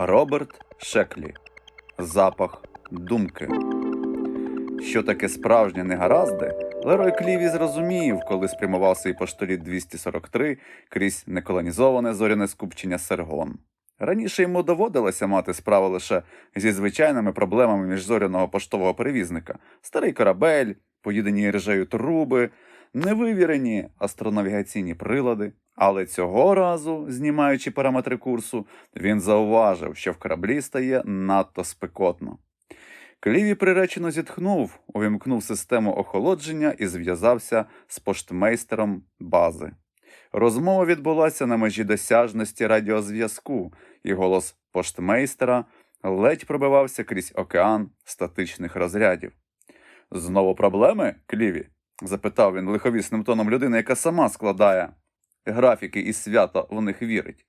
Роберт Шеклі. Запах думки. Що таке справжні негаразди, Лерой Кліві зрозумів, коли спрямував свій поштоліт 243 крізь неколонізоване зоряне скупчення Сергон. Раніше йому доводилося мати справу лише зі звичайними проблемами міжзоряного поштового перевізника: старий корабель, поїдені ржею труби, невивірені астронавігаційні прилади. Але цього разу, знімаючи параметри курсу, він зауважив, що в кораблі стає надто спекотно. Кліві приречено зітхнув, увімкнув систему охолодження і зв'язався з поштмейстером бази. Розмова відбулася на межі досяжності радіозв'язку, і голос поштмейстера ледь пробивався крізь океан статичних розрядів. Знову проблеми, Кліві? Запитав він лиховісним тоном людини, яка сама складає графіки і свято в них вірить.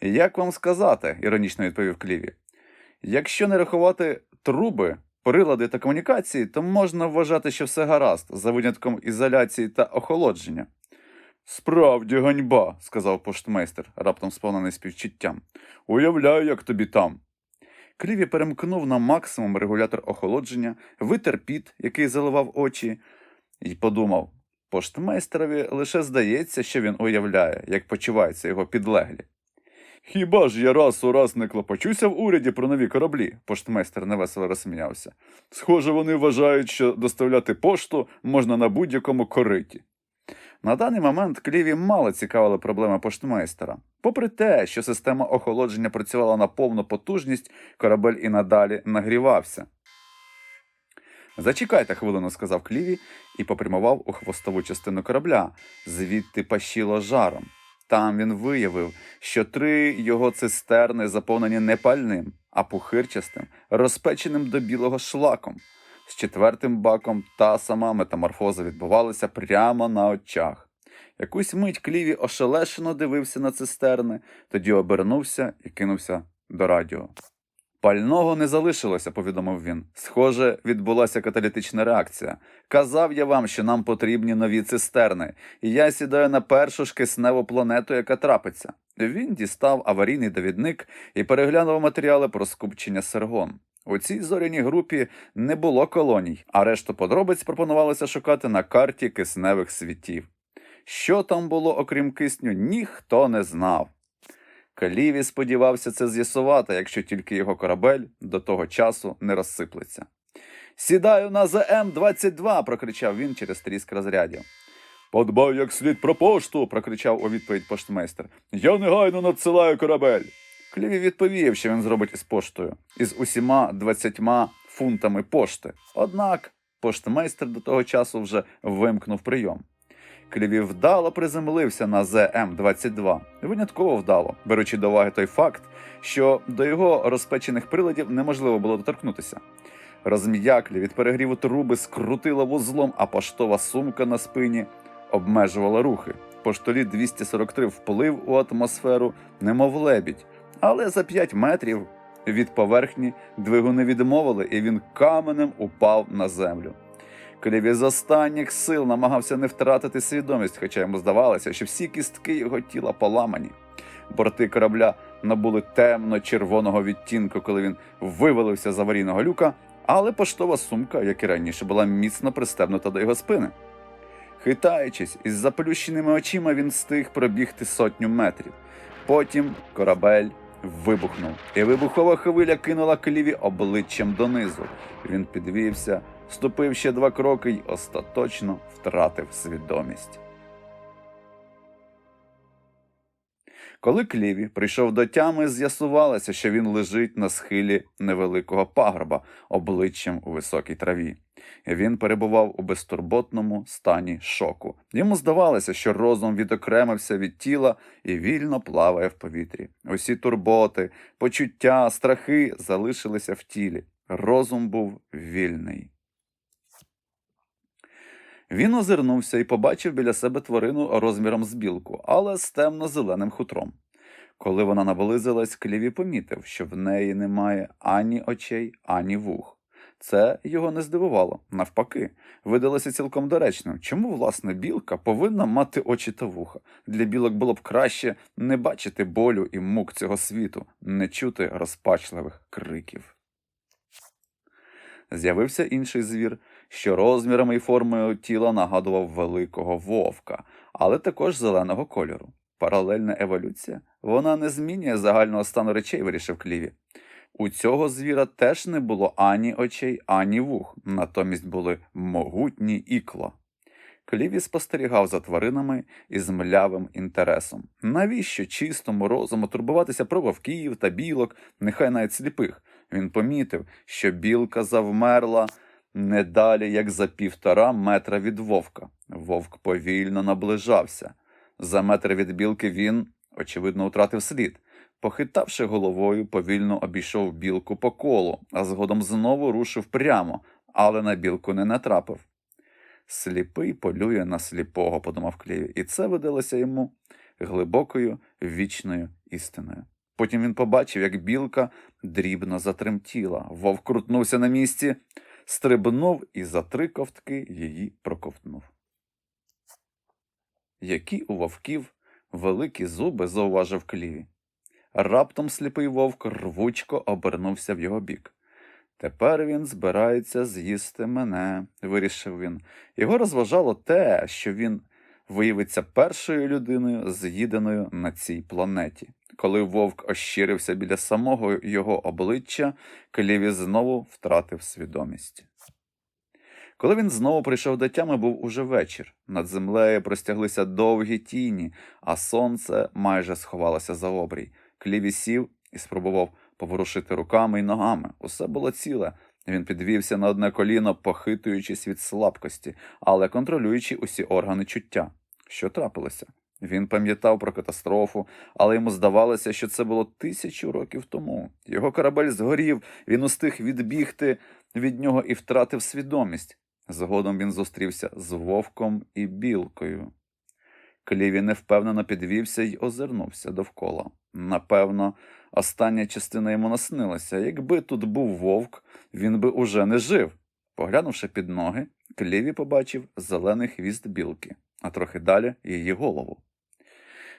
Як вам сказати, іронічно відповів Кліві. Якщо не рахувати труби, прилади та комунікації, то можна вважати, що все гаразд, за винятком ізоляції та охолодження. Справді ганьба, сказав поштмейстер, раптом сповнений співчуттям. Уявляю, як тобі там. Кліві перемкнув на максимум регулятор охолодження, витер піт, який заливав очі, і подумав: поштмейстерові лише здається, що він уявляє, як почуваються його підлеглі. Хіба ж я раз у раз не клопочуся в уряді про нові кораблі? Поштмейстер невесело розсміявся. Схоже, вони вважають, що доставляти пошту можна на будь-якому кориті. На даний момент Кліві мало цікавили проблеми поштмейстера. Попри те, що система охолодження працювала на повну потужність, корабель і надалі нагрівався. Зачекайте хвилину, сказав Кліві і попрямував у хвостову частину корабля, звідти пащило жаром. Там він виявив, що три його цистерни заповнені не пальним, а пухирчастим, розпеченим до білого шлаком. З четвертим баком та сама метаморфоза відбувалася прямо на очах. Якусь мить Кліві ошелешено дивився на цистерни, тоді обернувся і кинувся до радіо. Пального не залишилося, повідомив він. Схоже, відбулася каталітична реакція. Казав я вам, що нам потрібні нові цистерни, і я сідаю на першу ж кисневу планету, яка трапиться. Він дістав аварійний довідник і переглянув матеріали про скупчення сергон. У цій зоряній групі не було колоній, а решту подробиць пропонувалося шукати на карті кисневих світів. Що там було, окрім кисню, ніхто не знав. Каліві сподівався це з'ясувати, якщо тільки його корабель до того часу не розсиплеться. Сідаю на ЗМ-22, прокричав він через тріск розрядів. Подбай як слід про пошту, прокричав у відповідь поштмейстер. Я негайно надсилаю корабель. Кліві відповів, що він зробить із поштою, із усіма двадцятьма фунтами пошти. Однак поштмейстер до того часу вже вимкнув прийом. Кліві вдало приземлився на ЗМ-22, винятково вдало, беручи до уваги той факт, що до його розпечених приладів неможливо було доторкнутися. Розм'яклі від перегріву труби скрутила вузлом, а поштова сумка на спині обмежувала рухи. Поштоліт 243 вплив у атмосферу, немов лебідь, але за 5 метрів від поверхні двигуни відмовили, і він каменем упав на землю. Кліві з останніх сил намагався не втратити свідомість, хоча йому здавалося, що всі кістки його тіла поламані. Борти корабля набули темно-червоного відтінку, коли він вивалився з аварійного люка, але поштова сумка, як і раніше, була міцно пристебнута до його спини. Хитаючись, із заплющеними очима він встиг пробігти сотню метрів. Потім корабель вибухнув, і вибухова хвиля кинула кліві обличчям донизу. Він підвівся, ступив ще два кроки й остаточно втратив свідомість. Коли Кліві прийшов до тями, з'ясувалося, що він лежить на схилі невеликого пагорба, обличчям у високій траві. Він перебував у безтурботному стані шоку. Йому здавалося, що розум відокремився від тіла і вільно плаває в повітрі. Усі турботи, почуття, страхи залишилися в тілі. Розум був вільний. Він озирнувся і побачив біля себе тварину розміром з білку, але з темно-зеленим хутром. Коли вона наблизилась, Кліві помітив, що в неї немає ані очей, ані вух. Це його не здивувало. Навпаки, видалося цілком доречним. Чому, власне, білка повинна мати очі та вуха? Для білок було б краще не бачити болю і мук цього світу, не чути розпачливих криків. З'явився інший звір, що розмірами і формою тіла нагадував великого вовка, але також зеленого кольору. Паралельна еволюція вона не змінює загального стану речей, вирішив Кліві. У цього звіра теж не було ані очей, ані вух, натомість були могутні ікла. Кліві спостерігав за тваринами із млявим інтересом. Навіщо чистому розуму турбуватися про вовків та білок, нехай навіть сліпих? Він помітив, що білка завмерла не далі, як за півтора метра від вовка. Вовк повільно наближався. За метр від білки він, очевидно, втратив слід. Похитавши головою, повільно обійшов білку по колу, а згодом знову рушив прямо, але на білку не натрапив. Сліпий полює на сліпого, подумав Кліві, і це видалося йому глибокою вічною істиною. Потім він побачив, як білка дрібно затремтіла. Вовк крутнувся на місці, стрибнув і за три ковтки її проковтнув. Які у вовків великі зуби, зауважив Кліві. Раптом сліпий вовк рвучко обернувся в його бік. Тепер він збирається з'їсти мене, вирішив він. Його розважало те, що він виявиться першою людиною, з'їденою на цій планеті. Коли вовк ощирився біля самого його обличчя, Кліві знову втратив свідомість. Коли він знову прийшов до тями, був уже вечір. Над землею простяглися довгі тіні, а сонце майже сховалося за обрій. Кліві сів і спробував поворушити руками й ногами. Усе було ціле. Він підвівся на одне коліно, похитуючись від слабкості, але контролюючи усі органи чуття. Що трапилося? Він пам'ятав про катастрофу, але йому здавалося, що це було тисячу років тому. Його корабель згорів, він устиг відбігти від нього і втратив свідомість. Згодом він зустрівся з вовком і білкою. Кліві невпевнено підвівся й озирнувся довкола. Напевно, остання частина йому наснилася. Якби тут був вовк, він би уже не жив. Поглянувши під ноги, Кліві побачив зелений хвіст білки, а трохи далі її голову.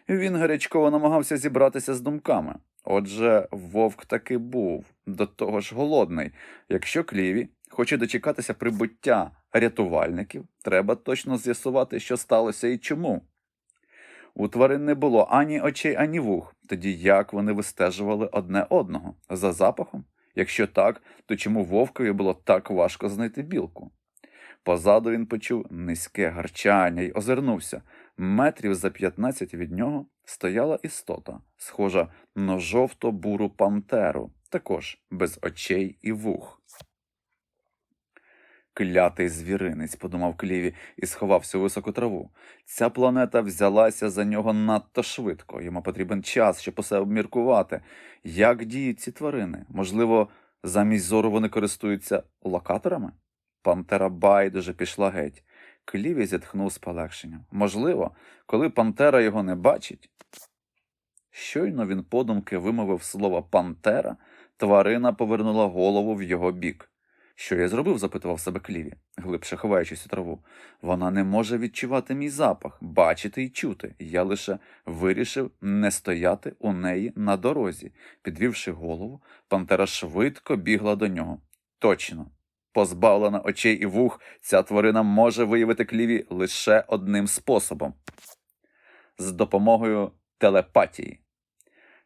Він гарячково намагався зібратися з думками. Отже, вовк таки був, до того ж голодний. Якщо Кліві хоче дочекатися прибуття рятувальників, треба точно з'ясувати, що сталося і чому. У тварин не було ані очей, ані вух. Тоді як вони вистежували одне одного за запахом? Якщо так, то чому вовкові було так важко знайти білку? Позаду він почув низьке гарчання й озирнувся. Метрів за 15 від нього стояла істота, схожа на жовто-буру пантеру, також без очей і вух. Клятий звіринець, подумав Кліві і сховався у високу траву. Ця планета взялася за нього надто швидко. Йому потрібен час, щоб усе обміркувати. Як діють ці тварини? Можливо, замість зору вони користуються локаторами? Пантера байдуже пішла геть. Кліві зітхнув з полегшенням. Можливо, коли пантера його не бачить. Щойно він подумки вимовив слово пантера, тварина повернула голову в його бік. Що я зробив? запитував себе Кліві, глибше ховаючись у траву. Вона не може відчувати мій запах, бачити і чути. Я лише вирішив не стояти у неї на дорозі. Підвівши голову, пантера швидко бігла до нього. Точно. Позбавлена очей і вух, ця тварина може виявити кліві лише одним способом з допомогою телепатії.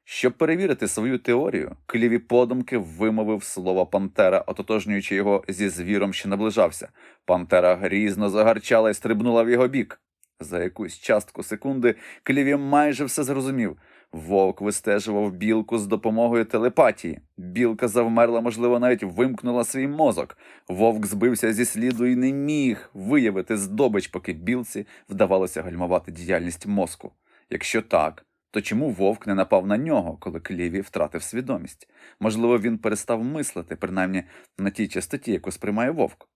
Щоб перевірити свою теорію, Кліві подумки вимовив слово Пантера, ототожнюючи його зі звіром, що наближався. Пантера грізно загарчала і стрибнула в його бік. За якусь частку секунди Кліві майже все зрозумів. Вовк вистежував білку з допомогою телепатії. Білка завмерла, можливо, навіть вимкнула свій мозок. Вовк збився зі сліду і не міг виявити здобич, поки білці вдавалося гальмувати діяльність мозку. Якщо так, то чому вовк не напав на нього, коли Кліві втратив свідомість? Можливо, він перестав мислити, принаймні на тій частоті, яку сприймає вовк.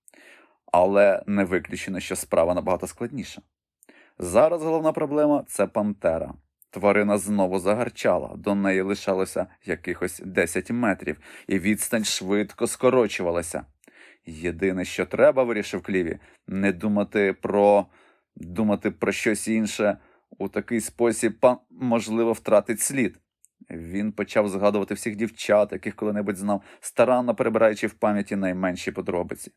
Але не виключено, що справа набагато складніша. Зараз головна проблема це пантера. Тварина знову загарчала, до неї лишалося якихось 10 метрів, і відстань швидко скорочувалася. Єдине, що треба, вирішив Кліві, не думати про думати про щось інше. У такий спосіб пан, можливо, втратить слід. Він почав згадувати всіх дівчат, яких коли-небудь знав, старанно перебираючи в пам'яті найменші подробиці.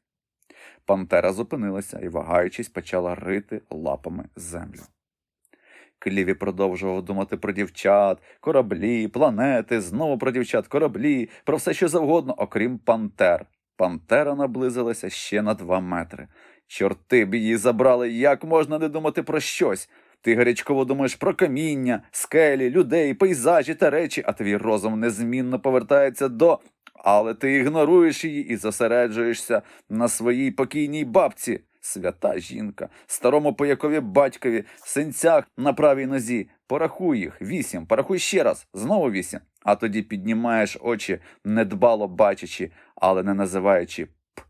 Пантера зупинилася і, вагаючись, почала рити лапами землю. Кліві продовжував думати про дівчат, кораблі, планети, знову про дівчат, кораблі, про все що завгодно, окрім пантер. Пантера наблизилася ще на два метри. Чорти б її забрали, як можна не думати про щось. Ти гарячково думаєш про каміння, скелі, людей, пейзажі та речі, а твій розум незмінно повертається до. Але ти ігноруєш її і зосереджуєшся на своїй покійній бабці. Свята жінка, старому поякові батькові, синцях на правій нозі. Порахуй їх вісім, порахуй ще раз, знову вісім. А тоді піднімаєш очі, недбало бачачи, але не називаючи п.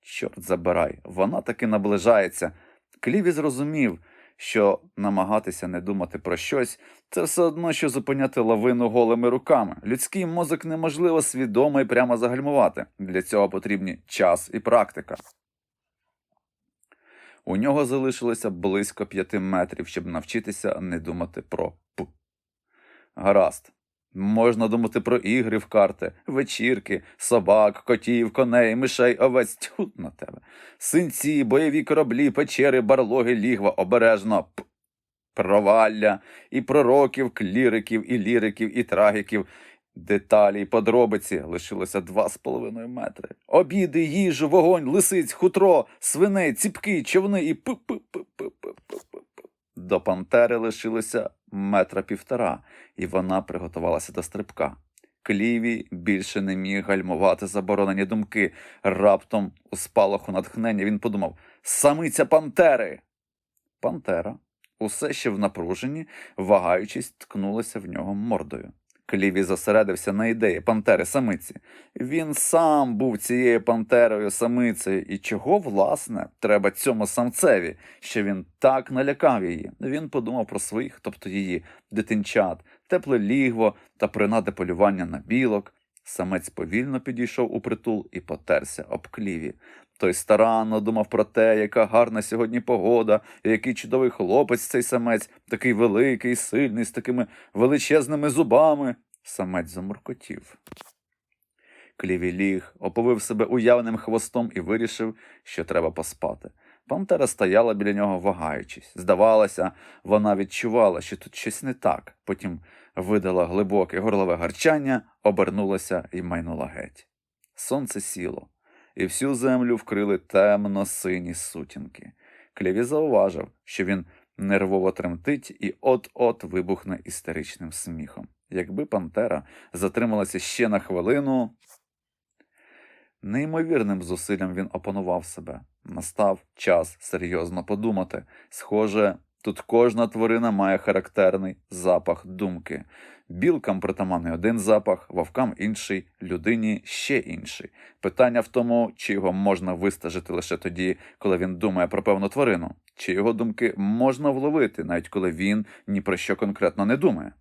Чорт забирай, вона таки наближається. Кліві зрозумів, що намагатися не думати про щось це все одно, що зупиняти лавину голими руками. Людський мозок неможливо свідомо і прямо загальмувати. Для цього потрібні час і практика. У нього залишилося близько п'яти метрів, щоб навчитися не думати про п. Гаразд. Можна думати про ігри в карти, вечірки, собак, котів, коней, мишей, овець Тьфу на тебе. Синці, бойові кораблі, печери, барлоги, лігва, обережно п. Провалля, і пророків, кліриків, і ліриків, і трагіків. Деталі й подробиці лишилося два з половиною метри. Обіди, їжу, вогонь, лисиць, хутро, свиней, ціпки, човни і п п п п п п п До пантери лишилося метра півтора, і вона приготувалася до стрибка. Кліві більше не міг гальмувати заборонені думки. Раптом, у спалаху натхнення, він подумав Самиця пантери. Пантера, усе ще в напруженні, вагаючись, ткнулася в нього мордою. Кліві зосередився на ідеї пантери самиці. Він сам був цією пантерою самицею, і чого, власне, треба цьому самцеві, що він так налякав її. Він подумав про своїх, тобто її, дитинчат, тепле лігво та принади полювання на білок. Самець повільно підійшов у притул і потерся об кліві. Той старанно думав про те, яка гарна сьогодні погода, і який чудовий хлопець цей самець, такий великий, сильний, з такими величезними зубами. Самець замуркотів. Кліві ліг, оповив себе уявним хвостом і вирішив, що треба поспати. Пантера стояла біля нього, вагаючись. Здавалося, вона відчувала, що тут щось не так. Потім видала глибоке горлове гарчання, обернулася і майнула геть. Сонце сіло, і всю землю вкрили темно-сині сутінки. Кліві зауважив, що він нервово тремтить і от-от вибухне істеричним сміхом. Якби Пантера затрималася ще на хвилину. Неймовірним зусиллям він опанував себе. Настав час серйозно подумати. Схоже, тут кожна тварина має характерний запах думки. Білкам притаманний один запах, вовкам інший, людині ще інший. Питання в тому, чи його можна вистежити лише тоді, коли він думає про певну тварину, чи його думки можна вловити, навіть коли він ні про що конкретно не думає.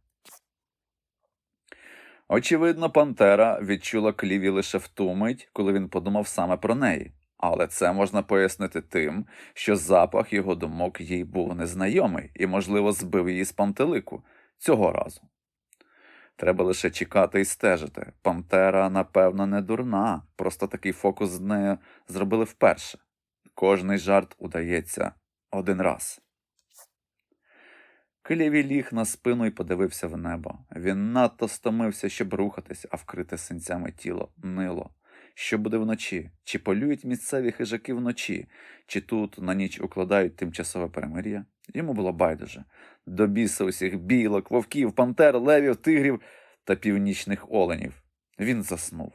Очевидно, Пантера відчула кліві лише в ту мить, коли він подумав саме про неї. Але це можна пояснити тим, що запах його думок їй був незнайомий і, можливо, збив її з пантелику цього разу. Треба лише чекати і стежити. Пантера, напевно, не дурна, просто такий фокус з нею зробили вперше. Кожний жарт удається один раз. Кліві ліг на спину і подивився в небо. Він надто стомився, щоб рухатись, а вкрите синцями тіло нило. Що буде вночі? Чи полюють місцеві хижаки вночі, чи тут на ніч укладають тимчасове перемир'я? Йому було байдуже. До біса усіх білок, вовків, пантер, левів, тигрів та північних оленів. Він заснув.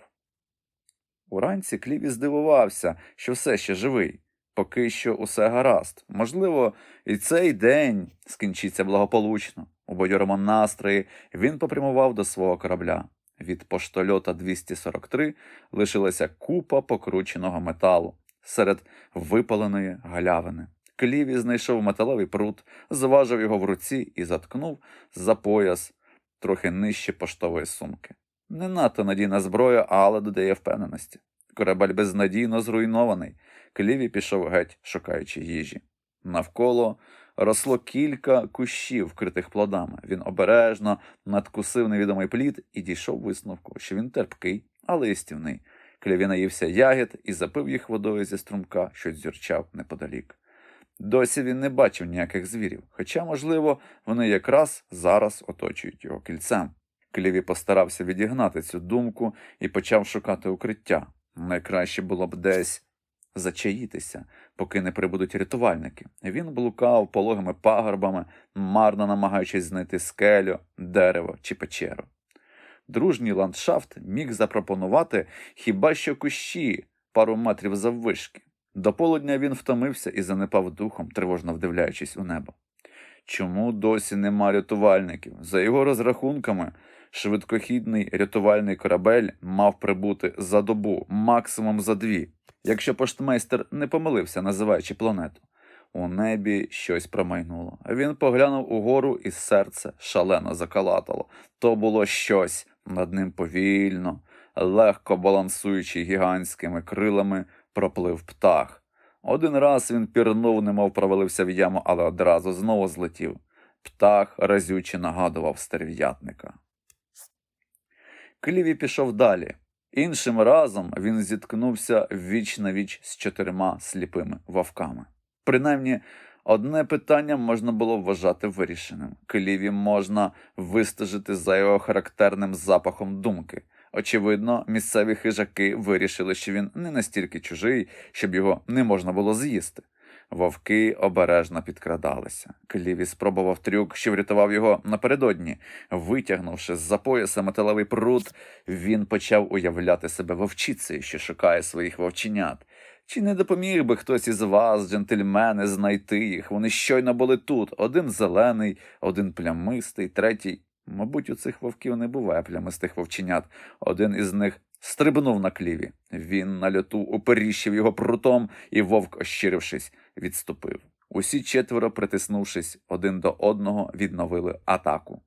Уранці Кліві здивувався, що все ще живий. Поки що усе гаразд. Можливо, і цей день скінчиться благополучно. У бадьорому настрої він попрямував до свого корабля. Від поштольота 243 лишилася купа покрученого металу серед випаленої галявини. Кліві знайшов металевий прут, зважив його в руці і заткнув за пояс трохи нижче поштової сумки. Не надто надійна зброя, але додає впевненості. Корабель безнадійно зруйнований. Кліві пішов геть, шукаючи їжі. Навколо росло кілька кущів, вкритих плодами. Він обережно надкусив невідомий плід і дійшов висновку, що він терпкий, але їстівний. Кліві наївся ягід і запив їх водою зі струмка, що дзюрчав неподалік. Досі він не бачив ніяких звірів, хоча, можливо, вони якраз зараз оточують його кільцем. Кліві постарався відігнати цю думку і почав шукати укриття. Найкраще було б десь зачаїтися, поки не прибудуть рятувальники. Він блукав пологими пагорбами, марно намагаючись знайти скелю, дерево чи печеру. Дружній ландшафт міг запропонувати хіба що кущі пару метрів заввишки. До полудня він втомився і занепав духом, тривожно вдивляючись у небо. Чому досі нема рятувальників? За його розрахунками, швидкохідний рятувальний корабель мав прибути за добу, максимум за дві, якщо поштмейстер не помилився, називаючи планету. У небі щось промайнуло. Він поглянув угору, і серце шалено закалатало. То було щось над ним повільно, легко балансуючи гігантськими крилами, проплив птах. Один раз він пірнув, немов провалився в яму, але одразу знову злетів. Птах разюче нагадував стерв'ятника. Кліві пішов далі. Іншим разом він зіткнувся віч на віч з чотирма сліпими вовками. Принаймні, одне питання можна було вважати вирішеним. Кліві можна вистежити за його характерним запахом думки. Очевидно, місцеві хижаки вирішили, що він не настільки чужий, щоб його не можна було з'їсти. Вовки обережно підкрадалися. Кліві спробував трюк, що врятував його напередодні. Витягнувши з-за пояса металевий прут, він почав уявляти себе вовчицею, що шукає своїх вовченят. Чи не допоміг би хтось із вас, джентльмени, знайти їх? Вони щойно були тут. Один зелений, один плямистий, третій. Мабуть, у цих вовків не буває плямистих вовченят. Один із них стрибнув на кліві. Він на льоту уперіщив його прутом, і вовк, ощирившись, відступив. Усі четверо, притиснувшись один до одного, відновили атаку.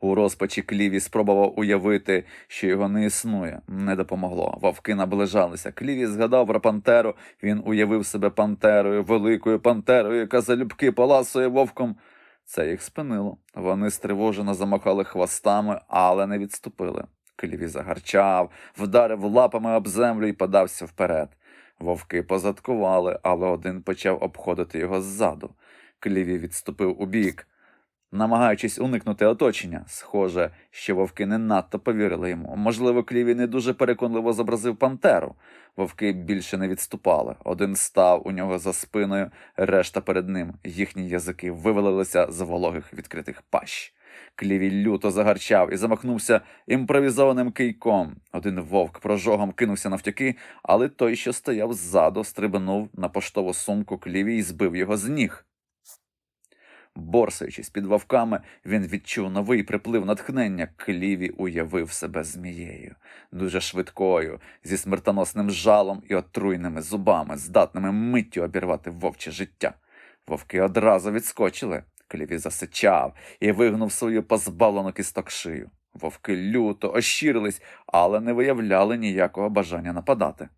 У розпачі Кліві спробував уявити, що його не існує. Не допомогло. Вовки наближалися. Кліві згадав про пантеру. Він уявив себе пантерою, великою пантерою, яка залюбки паласує вовком. Це їх спинило. Вони стривожено замахали хвостами, але не відступили. Кліві загарчав, вдарив лапами об землю і подався вперед. Вовки позадкували, але один почав обходити його ззаду. Кліві відступив убік намагаючись уникнути оточення. Схоже, що вовки не надто повірили йому. Можливо, Кліві не дуже переконливо зобразив пантеру. Вовки більше не відступали. Один став у нього за спиною, решта перед ним. Їхні язики вивалилися з вологих відкритих пащ. Кліві люто загарчав і замахнувся імпровізованим кийком. Один вовк прожогом кинувся навтяки, але той, що стояв ззаду, стрибнув на поштову сумку Кліві і збив його з ніг. Борсаючись під вовками, він відчув новий приплив натхнення. Кліві уявив себе змією, дуже швидкою, зі смертоносним жалом і отруйними зубами, здатними миттю обірвати вовче життя. Вовки одразу відскочили. Кліві засичав і вигнув свою позбавлену кісток шию. Вовки люто ощирились, але не виявляли ніякого бажання нападати.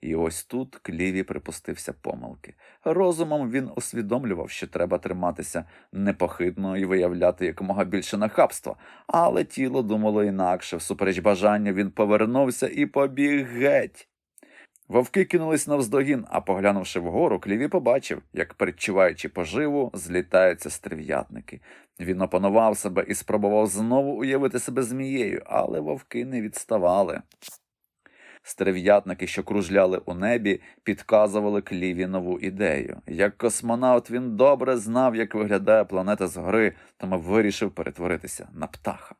І ось тут Кліві припустився помилки. Розумом він усвідомлював, що треба триматися непохитно і виявляти якомога більше нахабства, але тіло думало інакше, всупереч бажання він повернувся і побіг геть. Вовки кинулись навздогін, а поглянувши вгору, Кліві побачив, як, передчуваючи поживу, злітаються стрів'ятники. Він опанував себе і спробував знову уявити себе змією, але вовки не відставали. Стерв'ятники, що кружляли у небі, підказували Кліві нову ідею. Як космонавт він добре знав, як виглядає планета згори, тому вирішив перетворитися на птаха.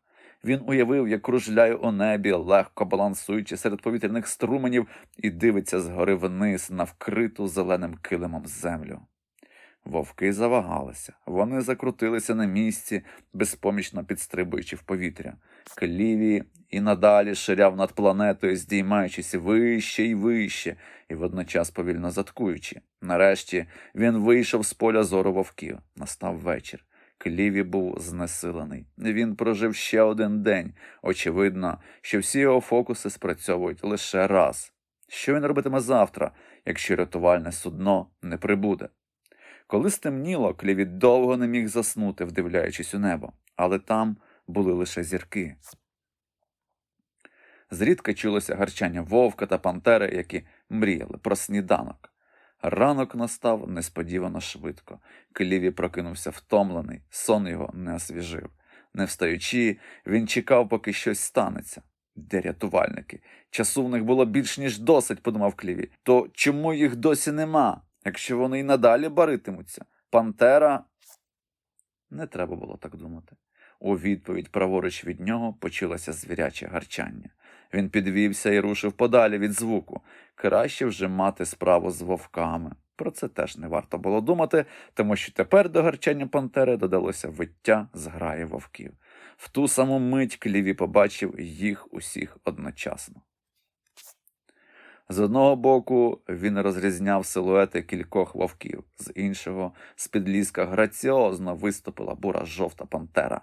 Він уявив, як кружляє у небі, легко балансуючи серед повітряних струменів, і дивиться згори вниз на вкриту зеленим килимом землю. Вовки завагалися, вони закрутилися на місці, безпомічно підстрибуючи в повітря. Кліві і надалі ширяв над планетою, здіймаючись вище і вище, і водночас повільно заткуючи. Нарешті він вийшов з поля зору вовків. Настав вечір. Кліві був знесилений. Він прожив ще один день. Очевидно, що всі його фокуси спрацьовують лише раз. Що він робитиме завтра, якщо рятувальне судно не прибуде? Коли стемніло, Кліві довго не міг заснути, вдивляючись у небо, але там були лише зірки. Зрідка чулося гарчання вовка та пантери, які мріяли про сніданок. Ранок настав несподівано швидко. Кліві прокинувся втомлений, сон його не освіжив. Не встаючи, він чекав, поки щось станеться. Де рятувальники? Часу в них було більш ніж досить, подумав Кліві. То чому їх досі нема, якщо вони й надалі баритимуться? Пантера. Не треба було так думати. У відповідь праворуч від нього почулося звіряче гарчання. Він підвівся і рушив подалі від звуку. Краще вже мати справу з вовками. Про це теж не варто було думати, тому що тепер до гарчання пантери додалося виття зграї вовків. В ту саму мить Кліві побачив їх усіх одночасно. З одного боку він розрізняв силуети кількох вовків, з іншого з під ліска граціозно виступила бура жовта пантера.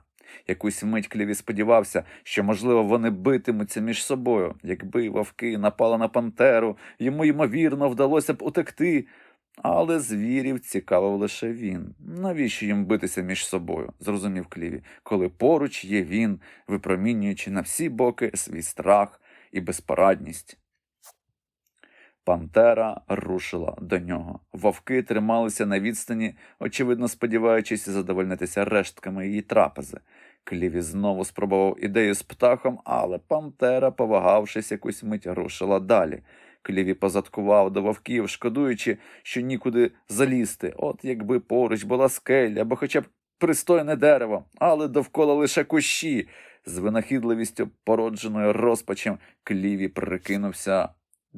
Якусь мить Кліві сподівався, що, можливо, вони битимуться між собою. Якби вовки напали на пантеру, йому, ймовірно, вдалося б утекти. Але звірів цікавив лише він. Навіщо їм битися між собою? зрозумів Кліві, коли поруч є він, випромінюючи на всі боки свій страх і безпорадність. Пантера рушила до нього. Вовки трималися на відстані, очевидно сподіваючись задовольнитися рештками її трапези. Кліві знову спробував ідею з птахом, але пантера, повагавшись якусь мить, рушила далі. Кліві позадкував до вовків, шкодуючи, що нікуди залізти. От якби поруч була скеля або хоча б пристойне дерево, але довкола лише кущі. З винахідливістю, породженою розпачем, Кліві прикинувся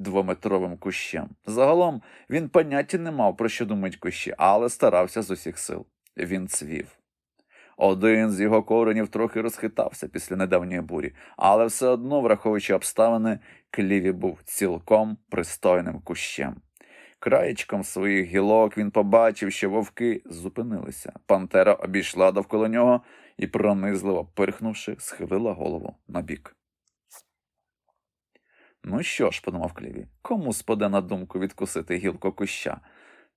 двометровим кущем. Загалом він поняття не мав, про що думають кущі, але старався з усіх сил. Він цвів. Один з його коренів трохи розхитався після недавньої бурі, але все одно, враховуючи обставини, Кліві був цілком пристойним кущем. Краєчком своїх гілок він побачив, що вовки зупинилися. Пантера обійшла довкола нього і, пронизливо пирхнувши, схилила голову набік. Ну що ж, подумав Кліві, кому спаде на думку відкусити гілку куща?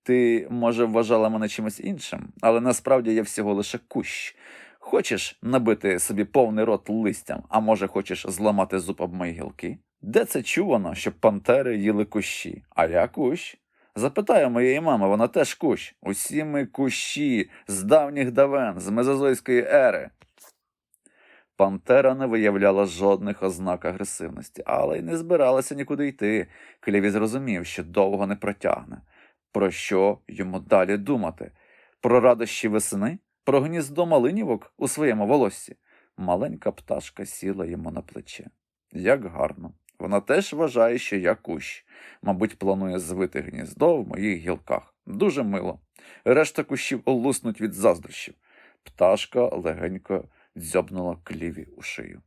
Ти, може, вважала мене чимось іншим, але насправді я всього лише кущ. Хочеш набити собі повний рот листям, а може, хочеш зламати зуб об мої гілки? Де це чувано, щоб пантери їли кущі? А я кущ. Запитаю моєї мами, вона теж кущ. Усі ми кущі з давніх давен, з мезозойської ери. Пантера не виявляла жодних ознак агресивності, але й не збиралася нікуди йти. Кліві зрозумів, що довго не протягне. Про що йому далі думати? Про радощі весни? Про гніздо малинівок у своєму волоссі? Маленька пташка сіла йому на плече. Як гарно. Вона теж вважає, що я кущ. Мабуть, планує звити гніздо в моїх гілках. Дуже мило. Решта кущів олуснуть від заздрощів. Пташка легенько дзьобнула кліві у шию.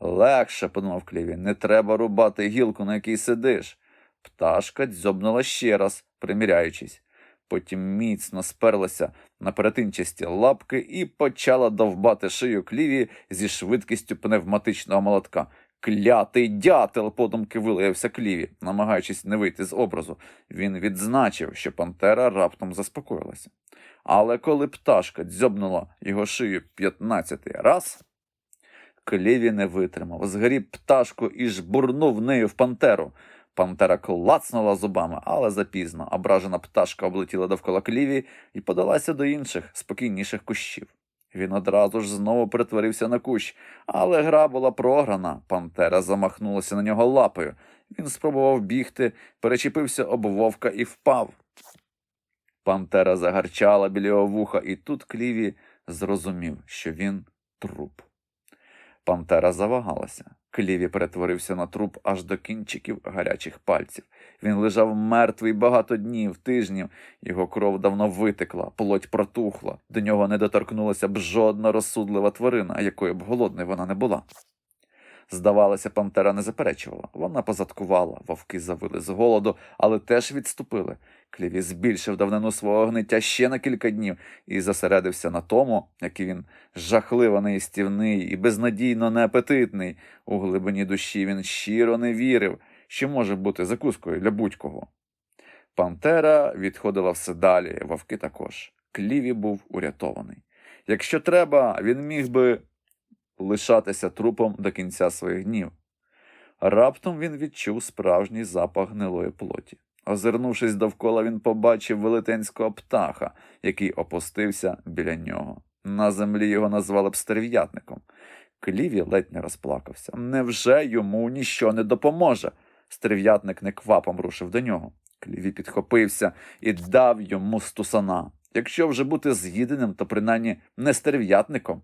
Легше, подумав Кліві, не треба рубати гілку, на якій сидиш. Пташка дзьобнула ще раз, приміряючись. Потім міцно сперлася на перетинчасті лапки і почала довбати шию кліві зі швидкістю пневматичного молотка. Клятий дятел, подумки вилаявся кліві, намагаючись не вийти з образу. Він відзначив, що пантера раптом заспокоїлася. Але коли пташка дзьобнула його шию п'ятнадцятий раз, кліві не витримав, згріб пташку і жбурнув нею в пантеру. Пантера клацнула зубами, але запізно. Ображена пташка облетіла довкола кліві і подалася до інших, спокійніших кущів. Він одразу ж знову перетворився на кущ, але гра була програна. Пантера замахнулася на нього лапою. Він спробував бігти, перечепився об вовка і впав. Пантера загарчала біля його вуха, і тут Кліві зрозумів, що він труп. Пантера завагалася. Кліві перетворився на труп аж до кінчиків гарячих пальців. Він лежав мертвий багато днів, тижнів. Його кров давно витекла, плоть протухла. До нього не доторкнулася б жодна розсудлива тварина, якою б голодною вона не була. Здавалося, пантера не заперечувала. Вона позадкувала, вовки завили з голоду, але теж відступили. Кліві збільшив давнину свого гниття ще на кілька днів і зосередився на тому, який він жахливо неїстівний і безнадійно неапетитний. У глибині душі він щиро не вірив, що може бути закускою для будь-кого. Пантера відходила все далі, вовки також. Кліві був урятований. Якщо треба, він міг би лишатися трупом до кінця своїх днів. Раптом він відчув справжній запах гнилої плоті. Озирнувшись довкола, він побачив велетенського птаха, який опустився біля нього. На землі його назвали б стерв'ятником. Кліві ледь не розплакався. Невже йому ніщо не допоможе? Стерв'ятник неквапом рушив до нього. Кліві підхопився і дав йому стусана. Якщо вже бути з'їденим, то принаймні не стерв'ятником.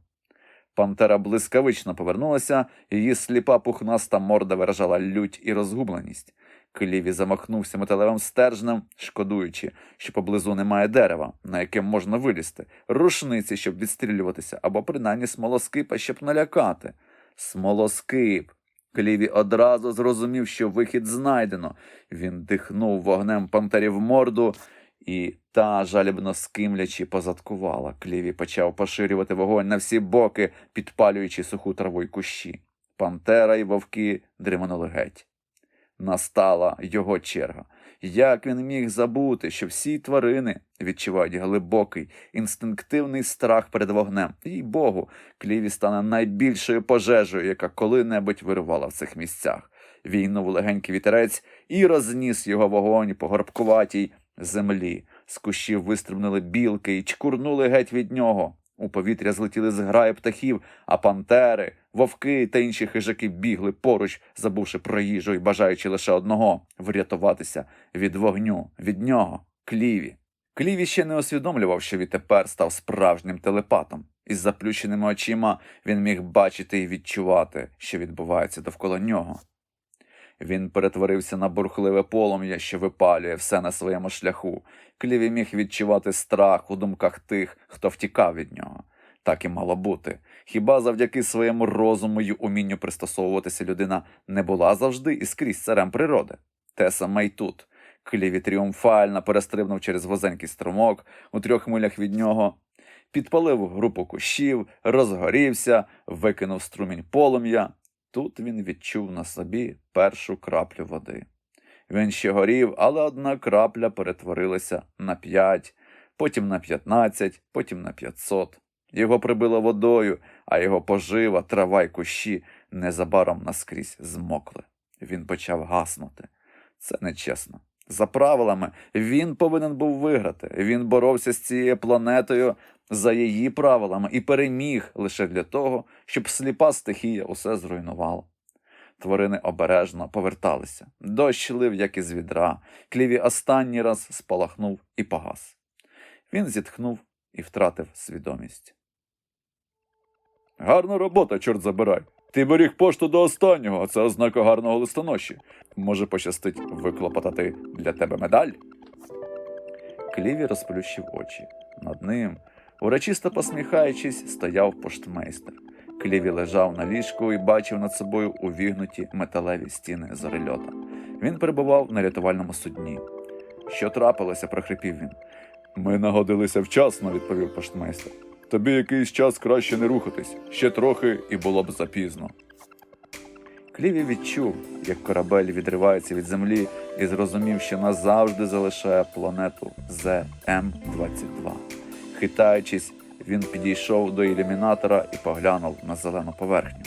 Пантера блискавично повернулася, її сліпа пухнаста морда виражала лють і розгубленість. Кліві замахнувся металевим стержнем, шкодуючи, що поблизу немає дерева, на яке можна вилізти, рушниці, щоб відстрілюватися, або принаймні смолоскипа, щоб налякати. Смолоскип. Кліві одразу зрозумів, що вихід знайдено. Він дихнув вогнем пантері в морду, і та, жалібно скимлячи, позадкувала. Кліві почав поширювати вогонь на всі боки, підпалюючи суху траву й кущі. Пантера й вовки дриманули геть. Настала його черга. Як він міг забути, що всі тварини відчувають глибокий, інстинктивний страх перед вогнем. Їй Богу, Кліві стане найбільшою пожежею, яка коли-небудь вирувала в цих місцях. Війнув легенький вітерець і розніс його вогонь по горбкуватій землі. З кущів вистрибнули білки і чкурнули геть від нього. У повітря злетіли зграї птахів, а пантери, вовки та інші хижаки бігли поруч, забувши про їжу і бажаючи лише одного врятуватися від вогню, від нього, кліві. Кліві ще не усвідомлював, що відтепер став справжнім телепатом. Із заплющеними очима він міг бачити і відчувати, що відбувається довкола нього. Він перетворився на бурхливе полум'я, що випалює все на своєму шляху. Кліві міг відчувати страх у думках тих, хто втікав від нього. Так і мало бути. Хіба завдяки своєму розуму й умінню пристосовуватися людина не була завжди і скрізь царем природи? Те саме й тут. Кліві тріумфально перестрибнув через возенький струмок у трьох милях від нього, підпалив групу кущів, розгорівся, викинув струмінь полум'я. Тут він відчув на собі першу краплю води. Він ще горів, але одна крапля перетворилася на п'ять, потім на п'ятнадцять, потім на п'ятсот. Його прибило водою, а його пожива, трава й кущі незабаром наскрізь змокли. Він почав гаснути. Це нечесно. За правилами, він повинен був виграти. Він боровся з цією планетою за її правилами і переміг лише для того, щоб сліпа стихія усе зруйнувала. Тварини обережно поверталися. Дощ лив, як із відра. Кліві останній раз спалахнув і погас. Він зітхнув і втратив свідомість. Гарна робота, чорт забирай. Ти беріг пошту до останнього, а це ознака гарного листоноші. Може пощастить виклопотати для тебе медаль? Кліві розплющив очі. Над ним, урочисто посміхаючись, стояв поштмейстер. Кліві лежав на ліжку і бачив над собою увігнуті металеві стіни зорельота. Він перебував на рятувальному судні. Що трапилося, прохрипів він. Ми нагодилися вчасно, відповів поштмейстер. Тобі якийсь час краще не рухатись, ще трохи і було б запізно. Кліві відчув, як корабель відривається від землі і зрозумів, що назавжди залишає планету ЗМ-22. Хитаючись, він підійшов до ілюмінатора і поглянув на зелену поверхню.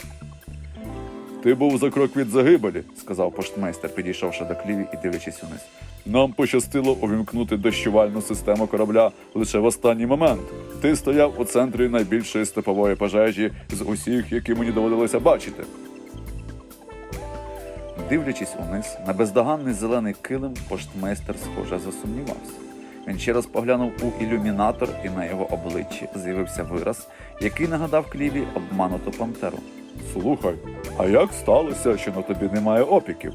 Ти був за крок від загибелі, сказав поштмейстер, підійшовши до кліві і дивлячись униз. Нам пощастило увімкнути дощувальну систему корабля лише в останній момент. Ти стояв у центрі найбільшої степової пожежі з усіх, які мені доводилося бачити. Дивлячись униз на бездоганний зелений килим, поштмейстер схоже засумнівався. Він ще раз поглянув у ілюмінатор, і на його обличчі з'явився вираз, який нагадав кліві обмануту пантеру. Слухай, а як сталося, що на тобі немає опіків?